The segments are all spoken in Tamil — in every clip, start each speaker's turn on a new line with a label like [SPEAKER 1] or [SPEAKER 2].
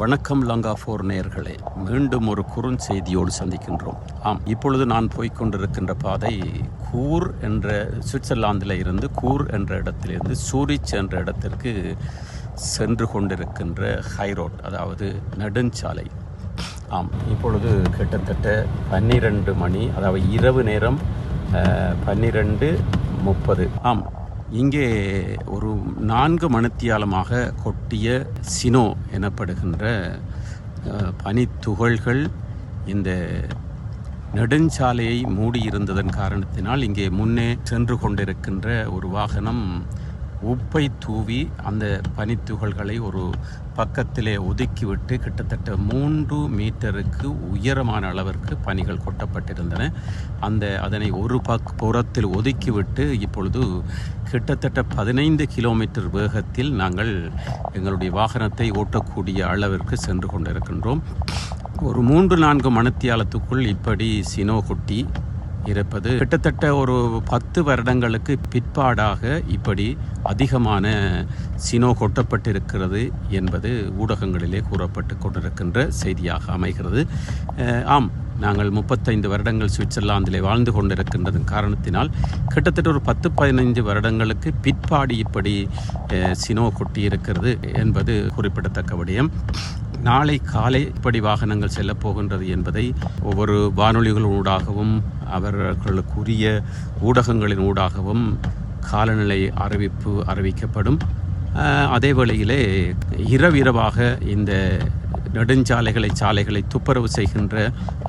[SPEAKER 1] வணக்கம் லங்கா ஃபோர் நேர்களே மீண்டும் ஒரு குறுஞ்செய்தியோடு சந்திக்கின்றோம். ஆம் இப்பொழுது நான் போய்கொண்டிருக்கின்ற பாதை கூர் என்ற சுவிட்சர்லாந்தில் இருந்து கூர் என்ற இடத்திலிருந்து சூரிச் என்ற இடத்திற்கு சென்று கொண்டிருக்கின்ற ஹைரோட் அதாவது நெடுஞ்சாலை. ஆம் இப்பொழுது கிட்டத்தட்ட பன்னிரண்டு மணி அதாவது இரவு நேரம் பன்னிரெண்டு முப்பது. ஆம் இங்கே ஒரு நான்கு மணத்தியாலமாக கொட்டிய சினோ எனப்படுகின்ற பனித்துகள்கள் இந்த நெடுஞ்சாலையை மூடியிருந்ததன் காரணத்தினால் இங்கே முன்னே சென்று கொண்டிருக்கின்ற ஒரு வாகனம் உப்பை தூவி அந்த பனித்துகள்களை ஒரு பக்கத்திலே ஒதுக்கிவிட்டு கிட்டத்தட்ட மூன்று மீட்டருக்கு உயரமான அளவிற்கு பனிகள் கொட்டப்பட்டிருந்தன. அந்த அதனை ஒரு பக் புறத்தில் ஒதுக்கிவிட்டு இப்பொழுது கிட்டத்தட்ட பதினைந்து கிலோமீட்டர் வேகத்தில் நாங்கள் எங்களுடைய வாகனத்தை ஓட்டக்கூடிய அளவிற்கு சென்று கொண்டிருக்கின்றோம். ஒரு மூன்று நான்கு மணத்தியாலத்துக்குள் இப்படி சினோ கொட்டி இருப்பது. கிட்டத்தட்ட ஒரு பத்து வருடங்களுக்கு பிற்பாடாக இப்படி அதிகமான சினோ கொட்டப்பட்டிருக்கிறது என்பது ஊடகங்களிலே கூறப்பட்டு கொண்டிருக்கின்ற செய்தியாக அமைகிறது. ஆம் நாங்கள் முப்பத்தைந்து வருடங்கள் சுவிட்சர்லாந்திலே வாழ்ந்து கொண்டிருக்கின்றதன் காரணத்தினால் கிட்டத்தட்ட ஒரு பத்து பதினைந்து வருடங்களுக்கு பிற்பாடு இப்படி சினோ கொட்டியிருக்கிறது என்பது குறிப்பிடத்தக்க விடயம். நாளை காலை இப்படி வாகனங்கள் செல்லப் போகின்றது என்பதை ஒவ்வொரு வானொலிகளூடாகவும் அவர்களுக்குரிய ஊடகங்களின் ஊடாகவும் காலநிலை அறிவிப்பு அறிவிக்கப்படும். அதே வேளையிலே இரவிரவாக இந்த நெடுஞ்சாலைகளை சாலைகளை துப்புரவு செய்கின்ற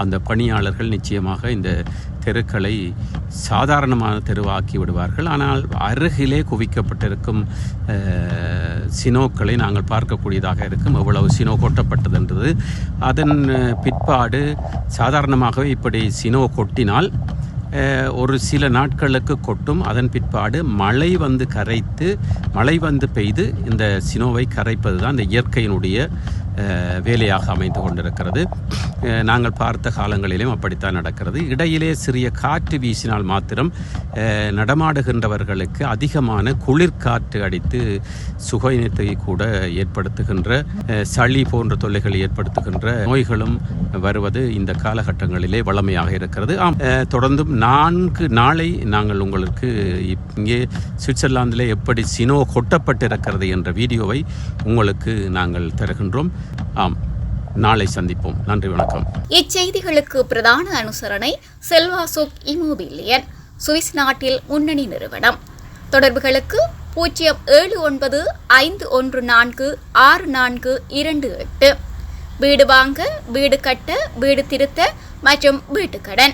[SPEAKER 1] அந்த பணியாளர்கள் நிச்சயமாக இந்த தெருக்களை சாதாரணமான தெருவாக்கி விடுவார்கள். ஆனால் அருகிலே குவிக்கப்பட்டிருக்கும் சினோக்களை நாங்கள் பார்க்கக்கூடியதாக இருக்கும். எவ்வளவு சினோ கொட்டப்பட்டதுன்றது. அதன் பிற்பாடு சாதாரணமாகவே இப்படி சினோ கொட்டினால் ஒரு சில நாட்களுக்கு கொட்டும். அதன் பிற்பாடு மழை வந்து கரைத்து மழை வந்து பெய்து இந்த சினோவை கரைப்பது தான் இந்த இயற்கையினுடைய வேலையாக அமைந்து கொண்டிருக்கிறது நாங்கள் பார்த்த காலங்களிலும் அப்படித்தான் நடக்கிறது. இடையிலே சிறிய காற்று வீசினால் மாத்திரம் நடமாடுகின்றவர்களுக்கு அதிகமான குளிர்காற்று அடித்து சுகையினத்தை கூட ஏற்படுத்துகின்ற சளி போன்ற தொல்லைகளை ஏற்படுத்துகின்ற நோய்களும் வருவது இந்த காலகட்டங்களிலே வளமையாக இருக்கிறது. ஆம் தொடர்ந்தும் நான்கு நாளை நாங்கள் உங்களுக்கு இப்- இங்கே சுவிட்சர்லாந்தில் எப்படி சினோ கொட்டப்பட்டிருக்கிறது என்ற வீடியோவை உங்களுக்கு நாங்கள் தருகின்றோம். ஆம் நாளை சந்திப்போம். நன்றி வணக்கம்.
[SPEAKER 2] இச்செய்திகளுக்கு பிரதான அனுசரணை செல்வா சுக் இமோபிலியன் சுவிஸ் நாட்டில் முன்னணி நிறுவனம். தொடர்புகளுக்கு பூஜ்ஜியம் ஏழு ஒன்பது ஐந்து ஒன்று நான்கு ஆறு நான்கு இரண்டு எட்டு. வீடு வாங்க வீடு கட்ட வீடு திருத்த மற்றும் வீட்டுக்கடன்.